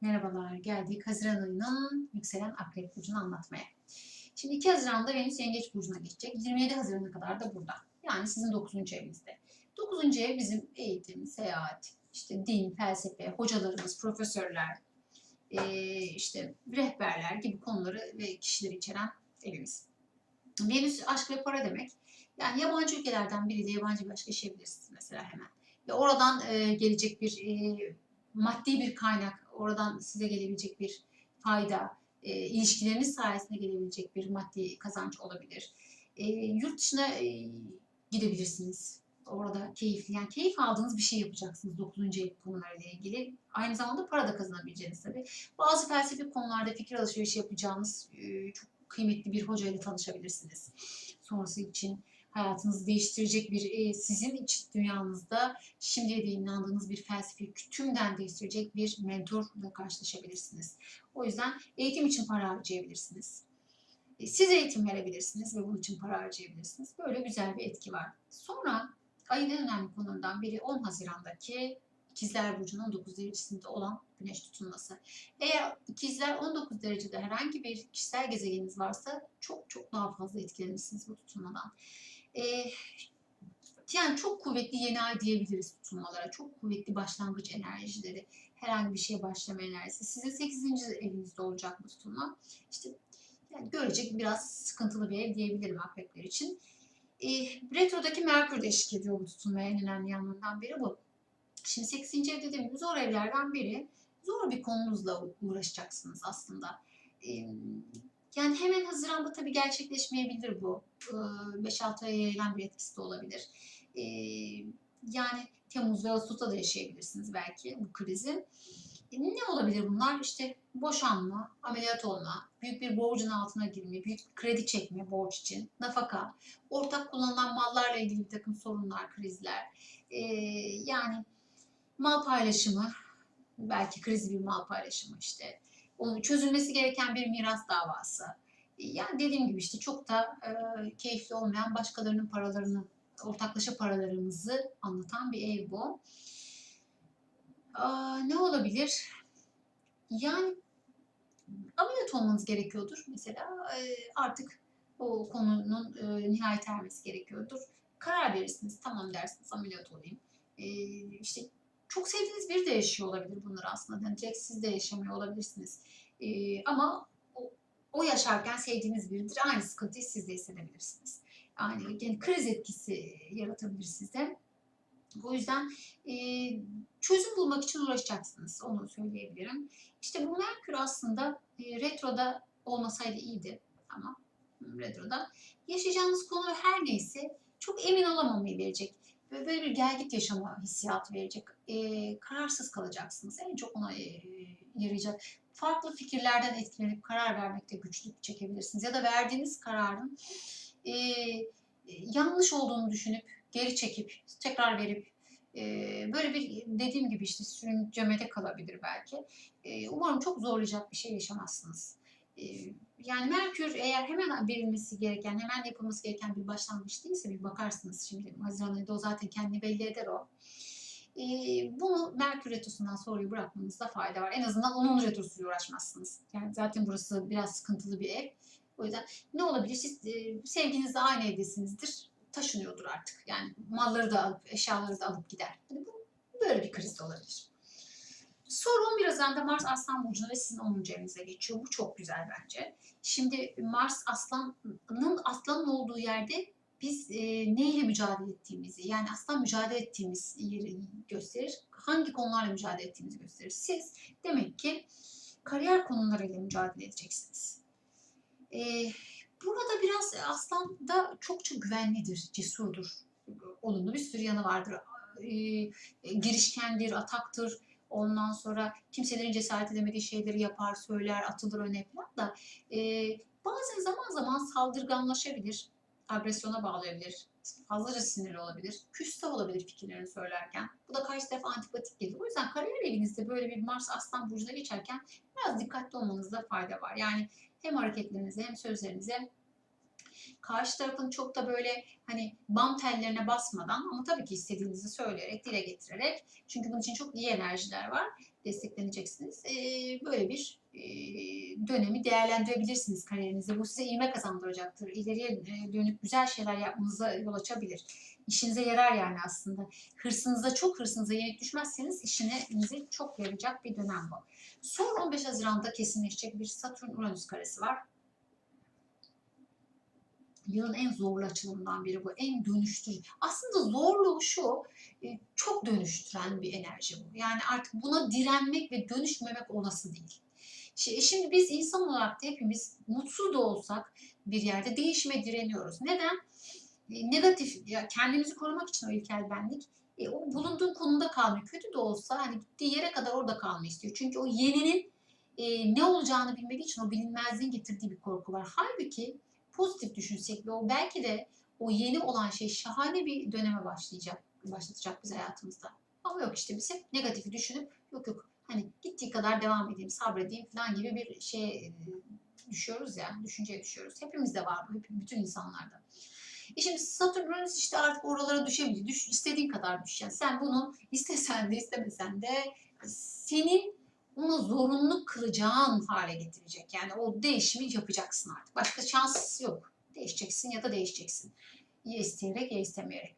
Merhabalar, geldik Haziran ayının yükselen Akrep Burcu'nu anlatmaya. Şimdi 2 Haziran'da Venüs Yengeç Burcu'na geçecek. 27 Haziran'a kadar da burada. Yani sizin 9. evinizde. 9. ev bizim eğitim, seyahat, işte din, felsefe, hocalarımız, profesörler, işte rehberler gibi konuları ve kişileri içeren evimiz. Venüs aşk ve para demek. Yani yabancı ülkelerden biriyle yabancı bir aşk yaşayabilirsiniz mesela hemen. Ve oradan gelecek bir maddi bir kaynak, oradan size gelebilecek bir fayda, e, ilişkileriniz sayesinde gelebilecek bir maddi kazanç olabilir. E, yurt dışına e, gidebilirsiniz. Orada keyifli, yani keyif aldığınız bir şey yapacaksınız 9. ev konularıyla ilgili. Aynı zamanda para da kazanabileceğiniz tabii. Bazı felsefi konularda fikir alışverişi yapacağınız e, çok kıymetli bir hoca ile tanışabilirsiniz. Sonrası için hayatınızı değiştirecek bir e, sizin iç dünyanızda şimdiye de inandığınız bir felsefi tümden değiştirecek bir mentorla karşılaşabilirsiniz. O yüzden eğitim için para harcayabilirsiniz. E, Siz eğitim verebilirsiniz ve bunun için para harcayabilirsiniz. Böyle güzel bir etki var. Sonra ayın en önemli konularından biri 10 Haziran'daki İkizler Burcu'nun 19 derecesinde olan güneş tutulması. Eğer ikizler 19 derecede herhangi bir kişisel gezegeniniz varsa çok çok daha fazla etkilenirsiniz bu tutulmadan. Ee, yani çok kuvvetli yeni ay diyebiliriz tutulmalara. Çok kuvvetli başlangıç enerjileri, herhangi bir şeye başlama enerjisi. Sizin 8. evinizde olacak bu tutulma. İşte yani görecek biraz sıkıntılı bir ev diyebilirim akrepler için. E, retrodaki Merkür de eşlik ediyor bu tutulmaya en önemli yanlarından biri bu. Şimdi 8. ev dediğim zor evlerden biri. Zor bir konunuzla uğraşacaksınız aslında. E, yani hemen Haziran'da tabii gerçekleşmeyebilir bu. 5-6 aya yayılan bir etkisi de olabilir. E, yani Temmuz ve Ağustos'ta da yaşayabilirsiniz belki bu krizin. E, ne olabilir bunlar? İşte boşanma, ameliyat olma, büyük bir borcun altına girme, büyük bir kredi çekme borç için, nafaka, ortak kullanılan mallarla ilgili bir takım sorunlar, krizler. E, yani mal paylaşımı, belki kriz bir mal paylaşımı işte. Onun çözülmesi gereken bir miras davası. E, Yani dediğim gibi işte çok da e, keyifli olmayan başkalarının paralarını, ortaklaşa paralarımızı anlatan bir ev bu. Aa, ne olabilir? Yani ameliyat olmanız gerekiyordur mesela. E, artık o konunun e, nihayet ermesi gerekiyordur. Karar verirsiniz, tamam dersiniz ameliyat olayım. E, işte çok sevdiğiniz biri de yaşıyor olabilir bunları aslında. Yani direkt siz de yaşamıyor olabilirsiniz. E, ama o, o yaşarken sevdiğiniz biridir. Aynı sıkıntıyı siz de hissedebilirsiniz. Yani, yani kriz etkisi yaratabilir sizde. O yüzden e, çözüm bulmak için uğraşacaksınız. Onu söyleyebilirim. İşte bu Merkür aslında e, retroda olmasaydı iyiydi ama retroda yaşayacağınız konu her neyse çok emin olamamayı verecek. Böyle bir gelgit yaşama hissiyatı verecek. E, kararsız kalacaksınız. En çok ona e, yarayacak. Farklı fikirlerden etkilenip karar vermekte güçlük çekebilirsiniz. Ya da verdiğiniz kararın e, yanlış olduğunu düşünüp geri çekip tekrar verip e, böyle bir dediğim gibi işte sürüncemede kalabilir belki. E, umarım çok zorlayacak bir şey yaşamazsınız. E, yani Merkür eğer hemen verilmesi gereken, hemen yapılması gereken bir başlangıç değilse bir bakarsınız şimdi Haziran ayında o zaten kendini belli eder o. E, bunu Merkür retrosundan sonrayı bırakmanızda fayda var. En azından onun retrosuyla uğraşmazsınız. Yani zaten burası biraz sıkıntılı bir ev. O yüzden ne olabilir? Siz e, sevginizle aynı evdesinizdir taşınıyordur artık. Yani malları da alıp, eşyaları da alıp gider. Hani bu böyle bir kriz olabilir. Sonra 11 Haziran'da Mars Aslan Burcu'na ve sizin 10. evinize geçiyor. Bu çok güzel bence. Şimdi Mars Aslan'ın aslanın olduğu yerde biz e, neyle mücadele ettiğimizi, yani aslan mücadele ettiğimiz yeri gösterir. Hangi konularla mücadele ettiğimizi gösterir. Siz demek ki kariyer konularıyla mücadele edeceksiniz. E, Burada biraz aslan da çokça güvenlidir, cesurdur. Olumlu bir sürü yanı vardır. E, girişkendir, ataktır. Ondan sonra kimselerin cesaret edemediği şeyleri yapar, söyler, atılır öne falan da e, bazen zaman zaman saldırganlaşabilir, agresyona bağlayabilir, fazlaca sinirli olabilir, küste olabilir fikirlerini söylerken. Bu da karşı tarafa antipatik gelir. O yüzden kariyer evinizde böyle bir Mars Aslan Burcu'na geçerken biraz dikkatli olmanızda fayda var. Yani hem hareketlerinize hem sözlerinize Karşı tarafın çok da böyle hani bam tellerine basmadan ama tabii ki istediğinizi söyleyerek, dile getirerek çünkü bunun için çok iyi enerjiler var. Destekleneceksiniz. Böyle bir dönemi değerlendirebilirsiniz kariyerinizde. Bu size ivme kazandıracaktır. İleriye dönük güzel şeyler yapmanıza yol açabilir. İşinize yarar yani aslında. Hırsınıza, çok hırsınıza yenik düşmezseniz işinize çok yarayacak bir dönem bu. Son 15 Haziran'da kesinleşecek bir Satürn-Uranüs karesi var. Yılın en zorlu açılımından biri bu. En dönüştürücü. Aslında zorluğu şu, e, çok dönüştüren bir enerji bu. Yani artık buna direnmek ve dönüşmemek olası değil. Şi- Şimdi biz insan olarak da hepimiz mutsuz da olsak bir yerde değişime direniyoruz. Neden? E, Negatif, kendimizi korumak için o ilkel benlik. E, o bulunduğun konumda kalmıyor. Kötü de olsa hani gittiği yere kadar orada kalmayı istiyor. Çünkü o yeninin e, ne olacağını bilmediği için o bilinmezliğin getirdiği bir korku var. Halbuki pozitif düşünsek ve o belki de o yeni olan şey şahane bir döneme başlayacak, başlatacak biz hayatımızda. Ama yok işte biz hep negatifi düşünüp yok yok hani gittiği kadar devam edeyim, sabredeyim falan gibi bir şey düşüyoruz ya, düşünceye düşüyoruz. Hepimizde var bu, bütün insanlarda. E şimdi Satürn Uranüs işte artık oralara düşebilir. Düş, istediğin kadar düşeceksin. Sen bunu istesen de istemesen de senin onu zorunlu kılacağın hale getirecek. Yani o değişimi yapacaksın artık. Başka şans yok. Değişeceksin ya da değişeceksin. Ya isteyerek ya istemeyerek.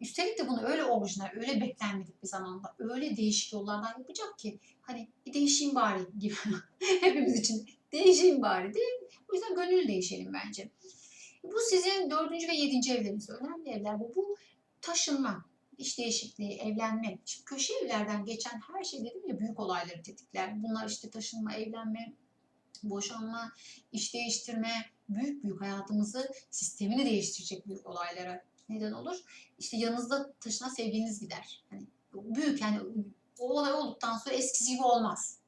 Üstelik de bunu öyle orijinal, öyle beklenmedik bir zamanda, öyle değişik yollardan yapacak ki hani bir değişeyim bari gibi hepimiz için değişeyim bari değil mi? O yüzden gönül değişelim bence. Bu sizin dördüncü ve yedinci evlerinizde önemli evler bu. Bu taşınma, iş değişikliği, evlenme. Şimdi köşe evlerden geçen her şey dedim ya büyük olayları tetikler. Bunlar işte taşınma, evlenme, boşanma, iş değiştirme, büyük büyük hayatımızı, sistemini değiştirecek büyük olaylara neden olur. İşte yanınızda taşınan sevgiliniz gider. Hani büyük yani o olay olduktan sonra eskisi gibi olmaz.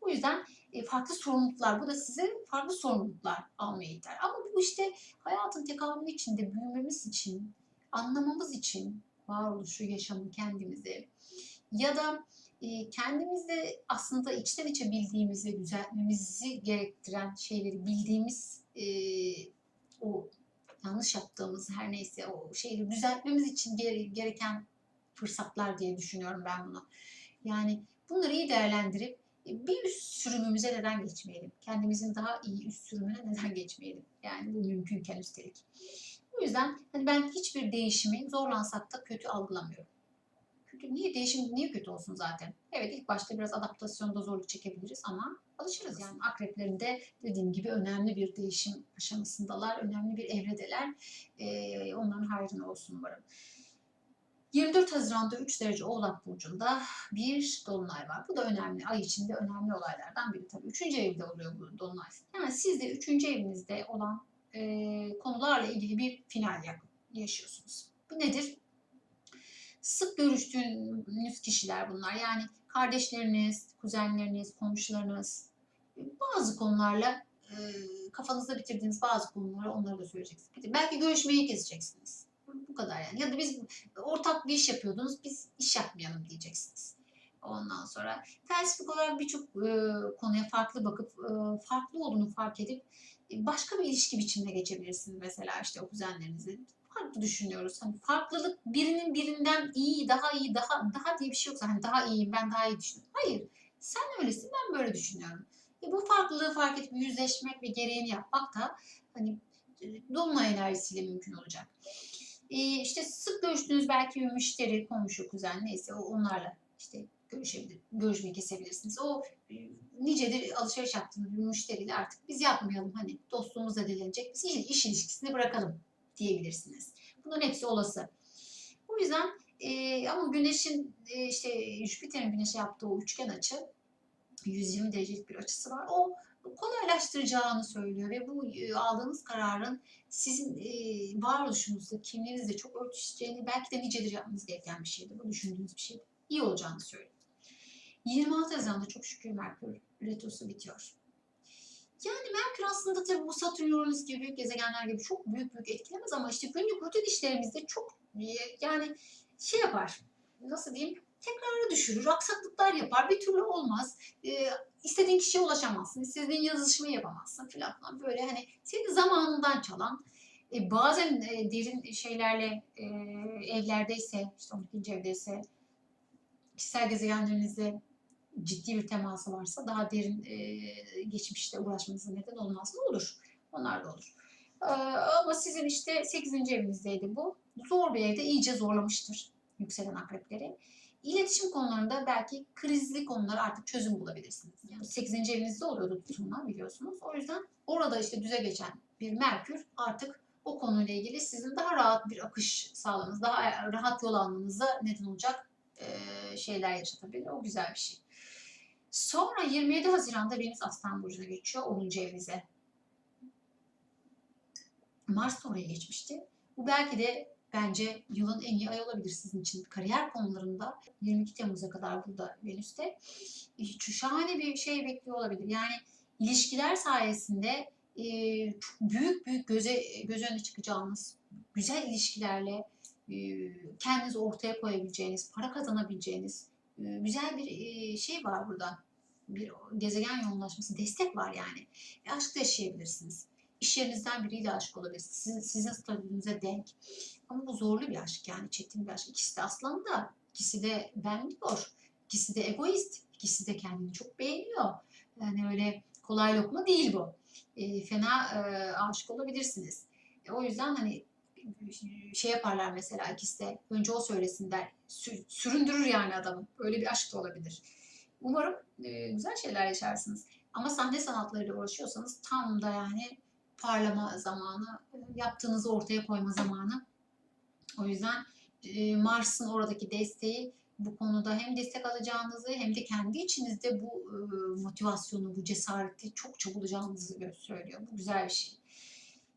O yüzden e, farklı sorumluluklar, bu da size farklı sorumluluklar almaya iter. Ama bu işte hayatın tekamülü içinde büyümemiz için, anlamamız için varoluşu, yaşamı, kendimizi ya da e, kendimizde aslında içten içe bildiğimiz ve düzeltmemizi gerektiren şeyleri bildiğimiz e, o yanlış yaptığımız her neyse o şeyi düzeltmemiz için gere- gereken fırsatlar diye düşünüyorum ben bunu. Yani bunları iyi değerlendirip e, bir üst sürümümüze neden geçmeyelim? Kendimizin daha iyi üst sürümüne neden geçmeyelim? Yani bu mümkünken üstelik. O yüzden hani ben hiçbir değişimi zorlansak da kötü algılamıyorum. Kötü, niye değişim niye kötü olsun zaten? Evet ilk başta biraz adaptasyonda zorluk çekebiliriz ama alışırız yani. Akreplerinde dediğim gibi önemli bir değişim aşamasındalar, önemli bir evredeler. Ee, onların hayrına olsun umarım. 24 Haziran'da 3 derece Oğlak Burcu'nda bir dolunay var. Bu da önemli. Ay içinde önemli olaylardan biri tabii. Üçüncü evde oluyor bu dolunay. Yani siz de üçüncü evinizde olan e, konularla ilgili bir final yaşıyorsunuz. Bu nedir? Sık görüştüğünüz kişiler bunlar. Yani kardeşleriniz, kuzenleriniz, komşularınız bazı konularla e, kafanızda bitirdiğiniz bazı konuları onlara da söyleyeceksiniz. Belki görüşmeyi keseceksiniz. Bu kadar yani. Ya da biz ortak bir iş yapıyordunuz, biz iş yapmayalım diyeceksiniz. Ondan sonra felsefik olarak birçok e, konuya farklı bakıp e, farklı olduğunu fark edip e, başka bir ilişki biçimine geçebilirsiniz mesela işte o kuzenlerinizle. Farklı düşünüyoruz. Hani farklılık birinin birinden iyi, daha iyi, daha daha diye bir şey yoksa hani daha iyiyim, ben daha iyi düşünüyorum. Hayır. Sen öylesin, ben böyle düşünüyorum. E, bu farklılığı fark edip yüzleşmek ve gereğini yapmak da hani e, dolunay enerjisiyle mümkün olacak. E, işte sık görüştüğünüz belki bir müşteri, komşu, kuzen neyse onlarla işte görüşmeyi kesebilirsiniz. O nicedir alışveriş yaptığınız bir müşteriyle artık biz yapmayalım hani dostluğumuz zedelenecek biz iş, iş ilişkisini bırakalım diyebilirsiniz. Bunların hepsi olası. O yüzden e, ama güneşin e, işte Jüpiter'in güneşe yaptığı o üçgen açı 120 derecelik bir açısı var. O kolaylaştıracağını söylüyor ve bu e, aldığınız kararın sizin e, varoluşunuzla, kimliğinizle çok örtüşeceğini belki de nicedir yapmanız gereken bir şeydi. Bu düşündüğünüz bir şeydi. İyi olacağını söylüyor. 26 Haziran'da çok şükür Merkür retrosu bitiyor. Yani Merkür aslında tabii bu Satürn, Uranüs gibi büyük gezegenler gibi çok büyük büyük etkilemez ama işte günlük rutin işlerimizde çok yani şey yapar. Nasıl diyeyim? Tekrarı düşürür, aksaklıklar yapar, bir türlü olmaz. E, istediğin kişiye ulaşamazsın, istediğin yazışmayı yapamazsın filan falan. Böyle hani senin zamanından çalan E, bazen e, derin şeylerle e, evlerdeyse, işte 12. evdeyse, kişisel gezegenlerinizle ciddi bir teması varsa daha derin e, geçmişte uğraşmanıza neden olmaz mı? Olur. Onlar da olur. E, ama sizin işte 8. evinizdeydi bu. Zor bir evde iyice zorlamıştır yükselen akrepleri. İletişim konularında belki krizli konulara artık çözüm bulabilirsiniz. Yani 8. evinizde oluyordu tutumlar biliyorsunuz. O yüzden orada işte düze geçen bir Merkür artık o konuyla ilgili sizin daha rahat bir akış sağlamanız, daha rahat yol almanıza neden olacak e, şeyler yaşatabilir. O güzel bir şey. Sonra 27 Haziran'da Venüs Aslan Burcu'na geçiyor 10. evinize. Mars oraya geçmişti. Bu belki de bence yılın en iyi ayı olabilir sizin için. Kariyer konularında 22 Temmuz'a kadar burada Venüs'te şahane bir şey bekliyor olabilir. Yani ilişkiler sayesinde e, çok büyük büyük göze göz önüne çıkacağınız güzel ilişkilerle e, kendinizi ortaya koyabileceğiniz, para kazanabileceğiniz e, güzel bir şey var burada. Bir gezegen yoğunlaşması, destek var yani. Ve aşk yaşayabilirsiniz. İş yerinizden biriyle aşık olabilirsiniz. Sizin, sizin statünüze denk. Ama bu zorlu bir aşk yani çetin bir aşk. İkisi de aslan da, ikisi de ben diyor. İkisi de egoist, ikisi de kendini çok beğeniyor. Yani öyle kolay lokma değil bu. E, fena e, aşık olabilirsiniz. E, o yüzden hani şey yaparlar mesela ikisi de önce o söylesin der. Sü- süründürür yani adamı. Öyle bir aşk da olabilir. Umarım e, güzel şeyler yaşarsınız. Ama sahne sanatlarıyla uğraşıyorsanız tam da yani parlama zamanı, yaptığınızı ortaya koyma zamanı. O yüzden e, Mars'ın oradaki desteği bu konuda hem destek alacağınızı hem de kendi içinizde bu e, motivasyonu, bu cesareti çok bulacağınızı gö- söylüyor. Bu güzel bir şey.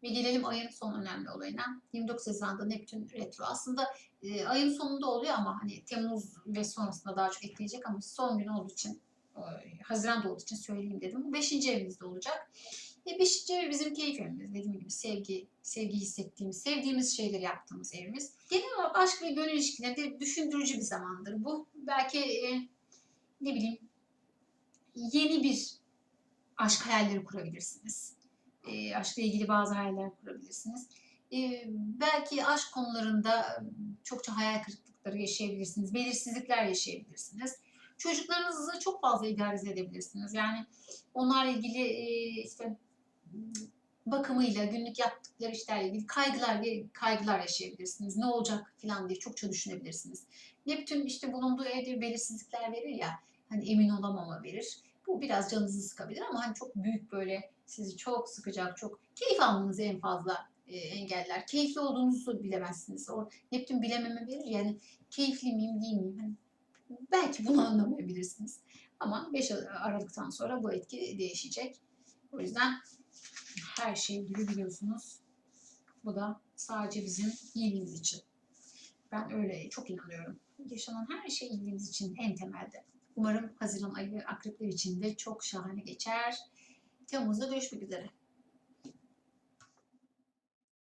Ve gelelim ayın son önemli olayına. 29 Haziran'da Neptün retro. Aslında e, ayın sonunda oluyor ama hani Temmuz ve sonrasında daha çok ekleyecek ama son gün olduğu için Haziran'da olduğu için söyleyeyim dedim. Bu 5. evinizde olacak. E, 5. ev bizim keyif evimiz. Dediğim gibi sevgi, sevgi hissettiğimiz, sevdiğimiz şeyleri yaptığımız evimiz. Genel olarak aşk ve gönül ilişkilerinde düşündürücü bir zamandır bu. Belki e, ne bileyim yeni bir aşk hayalleri kurabilirsiniz. E, aşkla ilgili bazı hayaller kurabilirsiniz. E, belki aşk konularında çokça hayal kırıklıkları yaşayabilirsiniz. Belirsizlikler yaşayabilirsiniz. Çocuklarınızı çok fazla idealize edebilirsiniz. Yani onlarla ilgili e, işte bakımıyla, günlük yaptıkları işlerle ilgili kaygılar kaygılar yaşayabilirsiniz. Ne olacak falan diye çokça düşünebilirsiniz. Neptün işte bulunduğu evde belirsizlikler verir ya, hani emin olamama verir. Bu biraz canınızı sıkabilir ama hani çok büyük böyle sizi çok sıkacak, çok keyif almanızı en fazla e, engeller. Keyifli olduğunuzu bilemezsiniz. O Neptün bilememe verir yani keyifli miyim değil miyim? Hani belki bunu anlamayabilirsiniz. Ama 5 Aralık'tan sonra bu etki değişecek. O yüzden her şey gibi biliyorsunuz. Bu da sadece bizim iyiliğimiz için. Ben öyle çok inanıyorum. Yaşanan her şey iyiliğimiz için en temelde. Umarım Haziran ayı akrepler için de çok şahane geçer. Temmuz'da görüşmek üzere.